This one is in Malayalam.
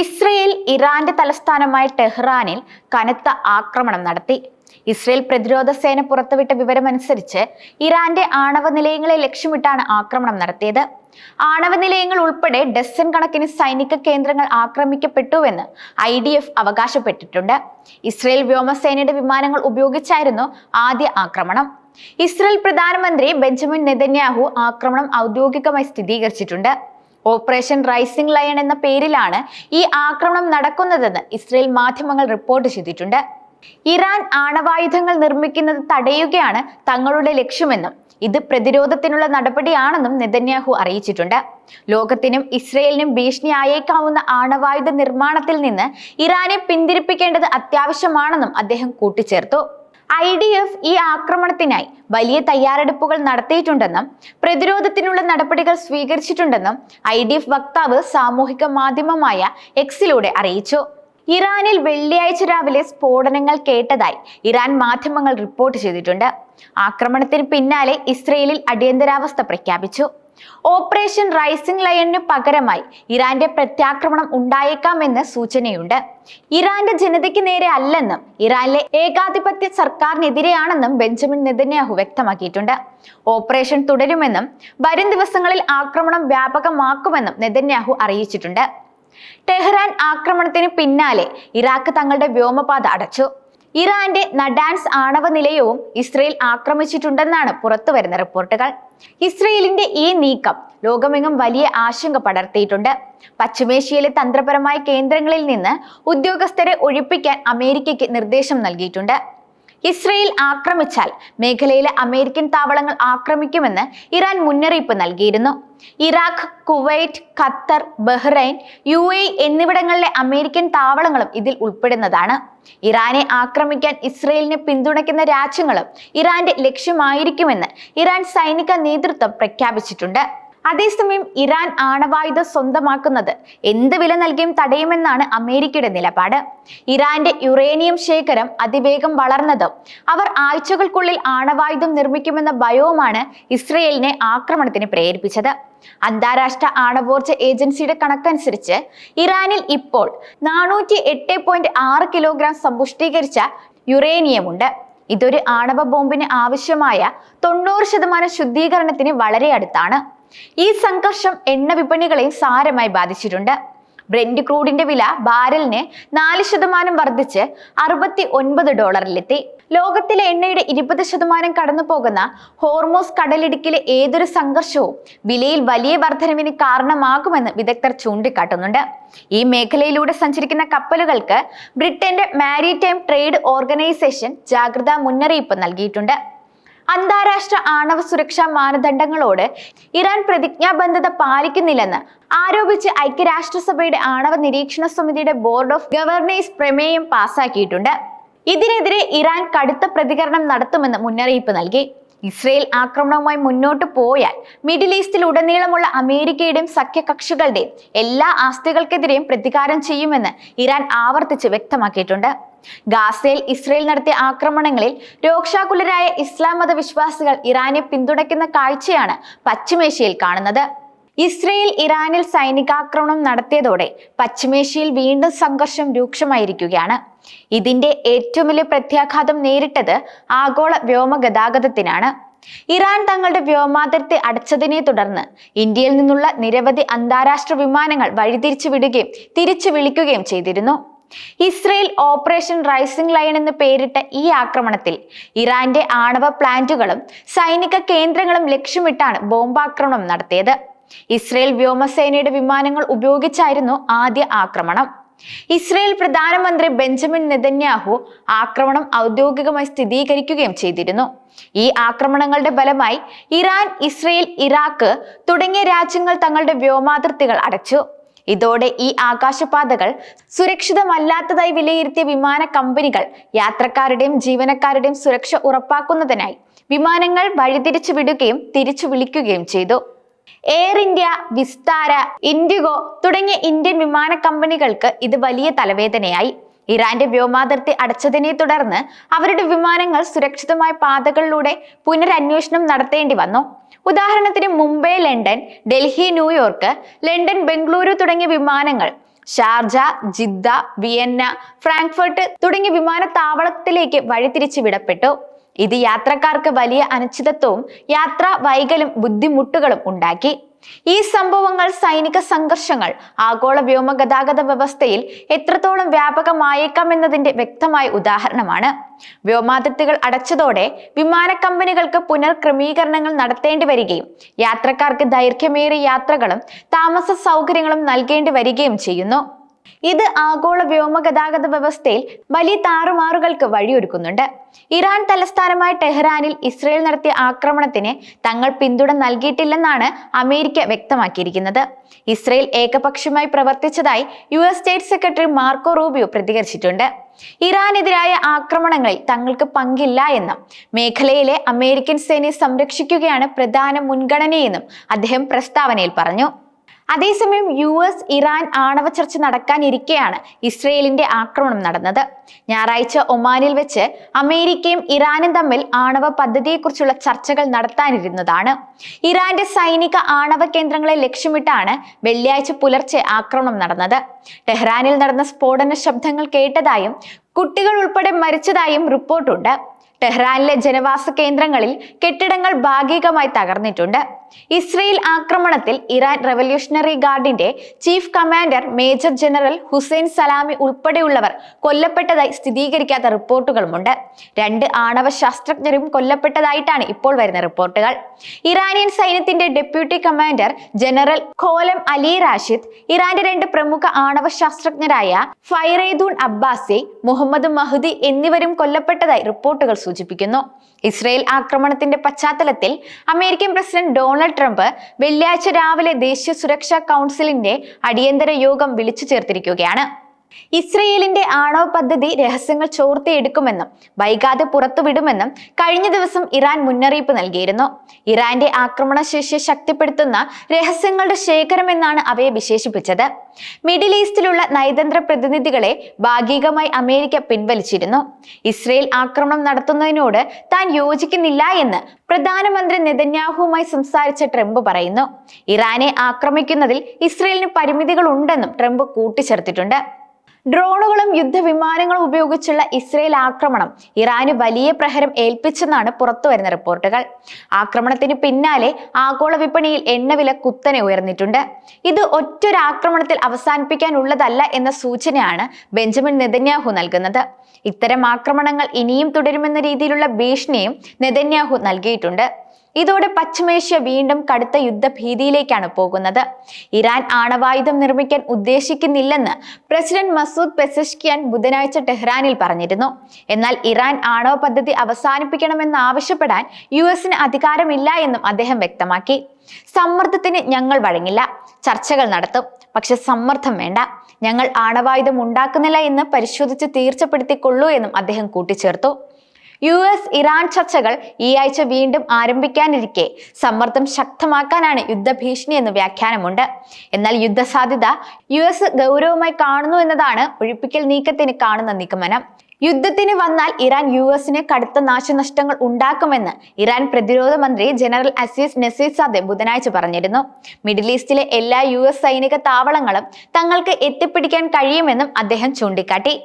ഇസ്രയേൽ ഇറാന്റെ തലസ്ഥാനമായ ടെഹ്റാനിൽ കനത്ത ആക്രമണം നടത്തി. ഇസ്രയേൽ പ്രതിരോധ സേന പുറത്തുവിട്ട വിവരമനുസരിച്ച് ഇറാന്റെ ആണവ നിലയങ്ങളെ ലക്ഷ്യമിട്ടാണ് ആക്രമണം നടത്തിയത്. ആണവ നിലയങ്ങൾ ഉൾപ്പെടെ ഡസൻ കണക്കിന് സൈനിക കേന്ദ്രങ്ങൾ ആക്രമിക്കപ്പെട്ടുവെന്ന് ഐ ഡി എഫ് അവകാശപ്പെട്ടിട്ടുണ്ട്. ഇസ്രയേൽ വ്യോമസേനയുടെ വിമാനങ്ങൾ ഉപയോഗിച്ചായിരുന്നു ആദ്യ ആക്രമണം. ഇസ്രയേൽ പ്രധാനമന്ത്രി ബെഞ്ചമിൻ നെതന്യാഹു ആക്രമണം ഔദ്യോഗികമായി സ്ഥിരീകരിച്ചിട്ടുണ്ട്. ഓപ്പറേഷൻ റൈസിംഗ് ലയൺ എന്ന പേരിലാണ് ഈ ആക്രമണം നടക്കുന്നതെന്ന് ഇസ്രയേൽ മാധ്യമങ്ങൾ റിപ്പോർട്ട് ചെയ്തിട്ടുണ്ട്. ഇറാൻ ആണവായുധങ്ങൾ നിർമ്മിക്കുന്നത് തടയുകയാണ് തങ്ങളുടെ ലക്ഷ്യമെന്നും ഇത് പ്രതിരോധത്തിനുള്ള നടപടിയാണെന്നും നെതന്യാഹു അറിയിച്ചിട്ടുണ്ട്. ലോകത്തിനും ഇസ്രയേലിനും ഭീഷണിയായേക്കാവുന്ന ആണവായുധ നിർമ്മാണത്തിൽ നിന്ന് ഇറാനെ പിന്തിരിപ്പിക്കേണ്ടത് അത്യാവശ്യമാണെന്നും അദ്ദേഹം കൂട്ടിച്ചേർത്തു. ഐ ഡി എഫ് ഈ ആക്രമണത്തിനായി വലിയ തയ്യാറെടുപ്പുകൾ നടത്തിയിട്ടുണ്ടെന്നും പ്രതിരോധത്തിനുള്ള നടപടികൾ സ്വീകരിച്ചിട്ടുണ്ടെന്നും ഐ ഡി എഫ് വക്താവ് സാമൂഹിക മാധ്യമമായ എക്സിലൂടെ അറിയിച്ചു. ഇറാനിൽ വെള്ളിയാഴ്ച രാവിലെ സ്ഫോടനങ്ങൾ കേട്ടതായി ഇറാൻ മാധ്യമങ്ങൾ റിപ്പോർട്ട് ചെയ്തിട്ടുണ്ട്. ആക്രമണത്തിന് പിന്നാലെ ഇസ്രയേലിൽ അടിയന്തരാവസ്ഥ പ്രഖ്യാപിച്ചു. ഓപ്പറേഷൻ റൈസിംഗ് ലയണിന് പകരമായി ഇറാന്റെ പ്രത്യാക്രമണം ഉണ്ടായേക്കാമെന്ന് സൂചനയുണ്ട്. ഇറാന്റെ ജനതയ്ക്ക് നേരെ അല്ലെന്നും ഇറാനിലെ ഏകാധിപത്യ സർക്കാരിനെതിരെയാണെന്നും ബെഞ്ചമിൻ നെതന്യാഹു വ്യക്തമാക്കിയിട്ടുണ്ട്. ഓപ്പറേഷൻ തുടരുമെന്നും വരും ദിവസങ്ങളിൽ ആക്രമണം വ്യാപകമാക്കുമെന്നും നെതന്യാഹു അറിയിച്ചിട്ടുണ്ട്. ടെഹ്റാൻ ആക്രമണത്തിന് പിന്നാലെ ഇറാഖ് തങ്ങളുടെ വ്യോമപാത അടച്ചു. ഇറാന്റെ നഡാൻസ് ആണവ നിലയവും ഇസ്രയേൽ ആക്രമിച്ചിട്ടുണ്ടെന്നാണ് പുറത്തുവരുന്ന റിപ്പോർട്ടുകൾ. ഇസ്രയേലിന്റെ ഈ നീക്കം ലോകമെങ്ങും വലിയ ആശങ്ക പടർത്തിയിട്ടുണ്ട്. പശ്ചിമേഷ്യയിലെ തന്ത്രപരമായ കേന്ദ്രങ്ങളിൽ നിന്ന് ഉദ്യോഗസ്ഥരെ ഒഴിപ്പിക്കാൻ അമേരിക്കയ്ക്ക് നിർദ്ദേശം നൽകിയിട്ടുണ്ട്. ഇസ്രയേൽ ആക്രമിച്ചാൽ മേഖലയിലെ അമേരിക്കൻ താവളങ്ങൾ ആക്രമിക്കുമെന്ന് ഇറാൻ മുന്നറിയിപ്പ് നൽകിയിരുന്നു. Iraq Kuwait Qatar Bahrain U A എന്നിവിടങ്ങളിലെ അമേരിക്കൻ താവളങ്ങളും ഇതിൽ ഉൾപ്പെടുന്നതാണ്. ഇറാനെ ആക്രമിക്കാൻ ഇസ്രയേലിനെ പിന്തുണയ്ക്കുന്ന രാജ്യങ്ങളും ഇറാന്റെ ലക്ഷ്യമായിരിക്കുമെന്ന് ഇറാൻ സൈനിക നേതൃത്വം പ്രഖ്യാപിച്ചിട്ടുണ്ട്. അതേസമയം ഇറാൻ ആണവായുധ സ്വന്തമാക്കുന്നത് എന്ത് വില നൽകിയും തടയുമെന്നാണ് അമേരിക്കയുടെ നിലപാട്. ഇറാന്റെ യുറേനിയം ശേഖരം അതിവേഗം വളർന്നതും അവർ ആഴ്ചകൾക്കുള്ളിൽ ആണവായുധം നിർമ്മിക്കുമെന്ന ഭയവുമാണ് ഇസ്രയേലിനെ ആക്രമണത്തിന് പ്രേരിപ്പിച്ചത്. അന്താരാഷ്ട്ര ആണവോർജ ഏജൻസിയുടെ കണക്കനുസരിച്ച് ഇറാനിൽ ഇപ്പോൾ നാനൂറ്റി എട്ട് പോയിന്റ് ആറ് കിലോഗ്രാം സമ്പുഷ്ടീകരിച്ച യുറേനിയമുണ്ട്. ഇതൊരു ആണവ ബോംബിന് ആവശ്യമായ തൊണ്ണൂറ് ശതമാനം ശുദ്ധീകരണത്തിന് വളരെ അടുത്താണ്. ഈ സംഘർഷം എണ്ണ വിപണികളെയും സാരമായി ബാധിച്ചിട്ടുണ്ട്. ബ്രെൻഡ് ക്രൂഡിന്റെ വില ബാരലിന് നാല് ശതമാനം വർദ്ധിച്ച് അറുപത്തി ഒൻപത് ഡോളറിലെത്തി. ലോകത്തിലെ എണ്ണയുടെ ഇരുപത് ശതമാനം കടന്നു പോകുന്ന ഹോർമോസ് കടലിടുക്കിലെ ഏതൊരു സംഘർഷവും വിലയിൽ വലിയ വർധനവിന് കാരണമാകുമെന്ന് വിദഗ്ധർ ചൂണ്ടിക്കാട്ടുന്നുണ്ട്. ഈ മേഖലയിലൂടെ സഞ്ചരിക്കുന്ന കപ്പലുകൾക്ക് ബ്രിട്ടന്റെ മാരിടൈം ട്രേഡ് ഓർഗനൈസേഷൻ ജാഗ്രതാ മുന്നറിയിപ്പ് നൽകിയിട്ടുണ്ട്. അന്താരാഷ്ട്ര ആണവ സുരക്ഷാ മാനദണ്ഡങ്ങളോട് ഇറാൻ പ്രതിജ്ഞാബദ്ധത പാലിക്കുന്നില്ലെന്ന് ആരോപിച്ച് ഐക്യരാഷ്ട്രസഭയുടെ ആണവ നിരീക്ഷണ സമിതിയുടെ ബോർഡ് ഓഫ് ഗവർണേഴ്സ് പ്രമേയം പാസാക്കിയിട്ടുണ്ട്. ഇതിനെതിരെ ഇറാൻ കടുത്ത പ്രതികരണം നടത്തുമെന്ന് മുന്നറിയിപ്പ് നൽകി. ഇസ്രയേൽ ആക്രമണവുമായി മുന്നോട്ട് പോയാൽ മിഡിൽ ഈസ്റ്റിൽ ഉടനീളമുള്ള അമേരിക്കയുടെയും സഖ്യകക്ഷികളുടെയും എല്ലാ ആസ്തികൾക്കെതിരെയും പ്രതികാരം ചെയ്യുമെന്ന് ഇറാൻ ആവർത്തിച്ച് വ്യക്തമാക്കിയിട്ടുണ്ട്. ഗാസയിൽ ഇസ്രയേൽ നടത്തിയ ആക്രമണങ്ങളിൽ രോക്ഷാകുലരായ ഇസ്ലാം മത വിശ്വാസികൾ ഇറാനെ പിന്തുണയ്ക്കുന്ന കാഴ്ചയാണ് പശ്ചിമേഷ്യയിൽ കാണുന്നത്. ഇസ്രയേൽ ഇറാനിൽ സൈനികാക്രമണം നടത്തിയതോടെ പശ്ചിമേഷ്യയിൽ വീണ്ടും സംഘർഷം രൂക്ഷമായിരിക്കുകയാണ്. ഇതിന്റെ ഏറ്റവും വലിയ പ്രത്യാഘാതം നേരിട്ടത് ആഗോള വ്യോമ ഗതാഗതത്തിനാണ്. ഇറാൻ തങ്ങളുടെ വ്യോമാതിർത്തി അടച്ചതിനെ തുടർന്ന് ഇന്ത്യയിൽ നിന്നുള്ള നിരവധി അന്താരാഷ്ട്ര വിമാനങ്ങൾ വഴിതിരിച്ചു വിടുകയും തിരിച്ചു വിളിക്കുകയും ചെയ്തിരുന്നു. ഇസ്രയേൽ ഓപ്പറേഷൻ റൈസിംഗ് ലൈൻ എന്ന് പേരിട്ട ഈ ആക്രമണത്തിൽ ഇറാന്റെ ആണവ പ്ലാന്റുകളും സൈനിക കേന്ദ്രങ്ങളും ലക്ഷ്യമിട്ടാണ് ബോംബാക്രമണം നടത്തിയത്. ഇസ്രയേൽ വ്യോമസേനയുടെ വിമാനങ്ങൾ ഉപയോഗിച്ചായിരുന്നു ആദ്യ ആക്രമണം. ഇസ്രയേൽ പ്രധാനമന്ത്രി ബെഞ്ചമിൻ നെതന്യാഹു ആക്രമണം ഔദ്യോഗികമായി സ്ഥിരീകരിക്കുകയും ചെയ്തിരുന്നു. ഈ ആക്രമണങ്ങളുടെ ഫലമായി ഇറാൻ ഇസ്രയേൽ ഇറാഖ് തുടങ്ങിയ രാജ്യങ്ങൾ തങ്ങളുടെ വ്യോമാതിർത്തികൾ അടച്ചു. ഇതോടെ ഈ ആകാശപാതകൾ സുരക്ഷിതമല്ലാത്തതായി വിലയിരുത്തിയ വിമാന കമ്പനികൾ യാത്രക്കാരുടെയും ജീവനക്കാരുടെയും സുരക്ഷ ഉറപ്പാക്കുന്നതിനായി വിമാനങ്ങൾ വഴിതിരിച്ചു വിടുകയും തിരിച്ചു വിളിക്കുകയും ചെയ്തു. എയർ ഇന്ത്യ വിസ്താര ഇൻഡിഗോ തുടങ്ങിയ ഇന്ത്യൻ വിമാന കമ്പനികൾക്ക് ഇത് വലിയ തലവേദനയായി. ഇറാന്റെ വ്യോമാതിർത്തി അടച്ചതിനെ തുടർന്ന് അവരുടെ വിമാനങ്ങൾ സുരക്ഷിതമായ പാതകളിലൂടെ പുനരന്വേഷണം നടത്തേണ്ടി വന്നു. ഉദാഹരണത്തിന് Mumbai London Delhi New York London Bengaluru തുടങ്ങിയ വിമാനങ്ങൾ ഷാർജ ജിദ്ദ വിയന്ന ഫ്രാങ്ക്ഫർട്ട് തുടങ്ങിയ വിമാനത്താവളത്തിലേക്ക് വഴിതിരിച്ചു വിടപ്പെട്ടു ഇത് യാത്രക്കാർക്ക് വലിയ അനിശ്ചിതത്വവും യാത്രാ വൈകലും ബുദ്ധിമുട്ടുകളും ഉണ്ടാക്കി. ഈ സംഭവങ്ങൾ സൈനിക സംഘർഷങ്ങൾ ആഗോള വ്യോമ ഗതാഗത വ്യവസ്ഥയിൽ എത്രത്തോളം വ്യാപകമായേക്കാം എന്നതിന്റെ വ്യക്തമായ ഉദാഹരണമാണ്. വ്യോമാതിർത്തികൾ അടച്ചതോടെ വിമാന കമ്പനികൾക്ക് പുനർക്രമീകരണങ്ങൾ നടത്തേണ്ടി വരികയും യാത്രക്കാർക്ക് ദൈർഘ്യമേറിയ യാത്രകളും താമസ സൗകര്യങ്ങളും നൽകേണ്ടി വരികയും ചെയ്യുന്നു. ഇത് ആഗോള വ്യോമഗതാഗത വ്യവസ്ഥയിൽ വലിയ താറുമാറുകൾക്ക് വഴിയൊരുക്കുന്നുണ്ട്. ഇറാൻ തലസ്ഥാനമായ ടെഹ്റാനിൽ ഇസ്രയേൽ നടത്തിയ ആക്രമണത്തിന് തങ്ങൾ പിന്തുണ നൽകിയിട്ടില്ലെന്നാണ് അമേരിക്ക വ്യക്തമാക്കിയിരിക്കുന്നത്. ഇസ്രയേൽ ഏകപക്ഷീയമായി പ്രവർത്തിച്ചതായി U S state secretary Marco Rubio പ്രതികരിച്ചിട്ടുണ്ട്. ഇറാനെതിരായ ആക്രമണങ്ങളിൽ തങ്ങൾക്ക് പങ്കില്ല എന്നും മേഖലയിലെ അമേരിക്കൻ സേനയെ സംരക്ഷിക്കുകയാണ് പ്രധാന മുൻഗണനയെന്നും അദ്ദേഹം പ്രസ്താവനയിൽ പറഞ്ഞു. അതേസമയം യു എസ് ഇറാൻ ആണവ ചർച്ച നടക്കാനിരിക്കെയാണ് ഇസ്രയേലിന്റെ ആക്രമണം നടന്നത്. ഞായറാഴ്ച ഒമാനിൽ വെച്ച് അമേരിക്കയും ഇറാനും തമ്മിൽ ആണവ പദ്ധതിയെക്കുറിച്ചുള്ള ചർച്ചകൾ നടത്താനിരുന്നതാണ്. ഇറാന്റെ സൈനിക ആണവ കേന്ദ്രങ്ങളെ ലക്ഷ്യമിട്ടാണ് വെള്ളിയാഴ്ച പുലർച്ചെ ആക്രമണം നടന്നത്. ടെഹ്റാനിൽ നടന്ന സ്ഫോടന ശബ്ദങ്ങൾ കേട്ടതായും കുട്ടികൾ ഉൾപ്പെടെ മരിച്ചതായും റിപ്പോർട്ടുണ്ട്. ടെഹ്റാനിലെ ജനവാസ കേന്ദ്രങ്ങളിൽ കെട്ടിടങ്ങൾ ഭാഗികമായി തകർന്നിട്ടുണ്ട്. ഇസ്രയേൽ ആക്രമണത്തിൽ Iran revolutionary ഗാർഡിന്റെ chief commander major general Hussein Salami ഉൾപ്പെടെയുള്ളവർ കൊല്ലപ്പെട്ടതായി സ്ഥിരീകരിക്കാത്ത റിപ്പോർട്ടുകളുമുണ്ട്. രണ്ട് ആണവ ശാസ്ത്രജ്ഞരും കൊല്ലപ്പെട്ടതായിട്ടാണ് ഇപ്പോൾ വരുന്ന റിപ്പോർട്ടുകൾ. ഇറാനിയൻ സൈന്യത്തിന്റെ deputy commander general Gholam Ali Rashid ഇറാന്റെ രണ്ട് പ്രമുഖ ആണവ ശാസ്ത്രജ്ഞരായ ഫൈറേദൂൺ അബ്ബാസി മുഹമ്മദ് മഹ്ദി എന്നിവരും കൊല്ലപ്പെട്ടതായി റിപ്പോർട്ടുകൾ സൂചിപ്പിക്കുന്നു. ഇസ്രയേൽ ആക്രമണത്തിന്റെ പശ്ചാത്തലത്തിൽ അമേരിക്കൻ പ്രസിഡന്റ് ഡൊണാൾഡ് ട്രംപ് വെള്ളിയാഴ്ച രാവിലെ ദേശീയ സുരക്ഷാ കൗൺസിലിന്റെ അടിയന്തര യോഗം വിളിച്ചു ചേർത്തിരിക്കുകയാണ്. ഇസ്രയേലിന്റെ ആണവ പദ്ധതി രഹസ്യങ്ങൾ ചോർത്തിയെടുക്കുമെന്നും വൈകാതെ പുറത്തുവിടുമെന്നും കഴിഞ്ഞ ദിവസം ഇറാൻ മുന്നറിയിപ്പ് നൽകിയിരുന്നു. ഇറാന്റെ ആക്രമണശേഷി ശക്തിപ്പെടുത്തുന്ന രഹസ്യങ്ങളുടെ ശേഖരമെന്നാണ് അവയെ വിശേഷിപ്പിച്ചത്. മിഡിൽ ഈസ്റ്റിലുള്ള നയതന്ത്ര പ്രതിനിധികളെ ഭാഗികമായി അമേരിക്ക പിൻവലിച്ചിരുന്നു. ഇസ്രയേൽ ആക്രമണം നടത്തുന്നതിനോട് താൻ യോജിക്കുന്നില്ല എന്ന് പ്രധാനമന്ത്രി നെതന്യാഹുവുമായി സംസാരിച്ച ട്രംപ് പറയുന്നു. ഇറാനെ ആക്രമിക്കുന്നതിൽ ഇസ്രയേലിന് പരിമിതികളുണ്ടെന്നും ട്രംപ് കൂട്ടിച്ചേർത്തിട്ടുണ്ട്. ഡ്രോണുകളും യുദ്ധവിമാനങ്ങളും ഉപയോഗിച്ചുള്ള ഇസ്രയേൽ ആക്രമണം ഇറാന് വലിയ പ്രഹരം ഏൽപ്പിച്ചെന്നാണ് പുറത്തുവരുന്ന റിപ്പോർട്ടുകൾ. ആക്രമണത്തിന് പിന്നാലെ ആഗോള വിപണിയിൽ എണ്ണവില കുത്തനെ ഉയർന്നിട്ടുണ്ട്. ഇത് ഒറ്റൊരാക്രമണത്തിൽ അവസാനിപ്പിക്കാനുള്ളതല്ല എന്ന സൂചനയാണ് ബെഞ്ചമിൻ നെതന്യാഹു നൽകുന്നത്. ഇത്തരം ആക്രമണങ്ങൾ ഇനിയും തുടരുമെന്ന രീതിയിലുള്ള ഭീഷണിയും നെതന്യാഹു നൽകിയിട്ടുണ്ട്. ഇതോടെ പശ്ചിമേഷ്യ വീണ്ടും കടുത്ത യുദ്ധഭീതിയിലേക്കാണ് പോകുന്നത്. ഇറാൻ ആണവായുധം നിർമ്മിക്കാൻ ഉദ്ദേശിക്കുന്നില്ലെന്ന് പ്രസിഡന്റ് മസൂദ് പെസഷ്കിയാൻ ബുധനാഴ്ച ടെഹ്റാനിൽ പറഞ്ഞിരുന്നു. എന്നാൽ ഇറാൻ ആണവ പദ്ധതി അവസാനിപ്പിക്കണമെന്ന് ആവശ്യപ്പെടാൻ യു എസിന് അധികാരമില്ല എന്നും അദ്ദേഹം വ്യക്തമാക്കി. സമ്മർദ്ദത്തിന് ഞങ്ങൾ വഴങ്ങില്ല. ചർച്ചകൾ നടത്തും. പക്ഷെ സമ്മർദ്ദം വേണ്ട. ഞങ്ങൾ ആണവായുധം ഉണ്ടാക്കുന്നില്ല എന്ന് പരിശോധിച്ച് തീർച്ചപ്പെടുത്തിക്കൊള്ളൂ എന്നും അദ്ദേഹം കൂട്ടിച്ചേർത്തു. യു എസ് ഇറാൻ ചർച്ചകൾ ഈ ആഴ്ച വീണ്ടും ആരംഭിക്കാനിരിക്കെ. സമ്മർദ്ദം ശക്തമാക്കാനാണ് യുദ്ധഭീഷണി എന്ന് വ്യാഖ്യാനമുണ്ട്. എന്നാൽ യുദ്ധസാധ്യത യു എസ് ഗൗരവമായി കാണുന്നു എന്നതാണ് ഒഴിപ്പിക്കൽ നീക്കത്തിന് കാണുന്ന നിഗമനം. യുദ്ധത്തിന് വന്നാൽ ഇറാൻ യു എസിന് കടുത്ത നാശനഷ്ടങ്ങൾ ഉണ്ടാക്കുമെന്ന് ഇറാൻ പ്രതിരോധ മന്ത്രി ജനറൽ അസീസ് നസീസാദെ ബുധനാഴ്ച പറഞ്ഞിരുന്നു. മിഡിൽ ഈസ്റ്റിലെ എല്ലാ യു എസ് സൈനിക താവളങ്ങളും തങ്ങൾക്ക് എത്തിപ്പിടിക്കാൻ കഴിയുമെന്നും അദ്ദേഹം ചൂണ്ടിക്കാട്ടി.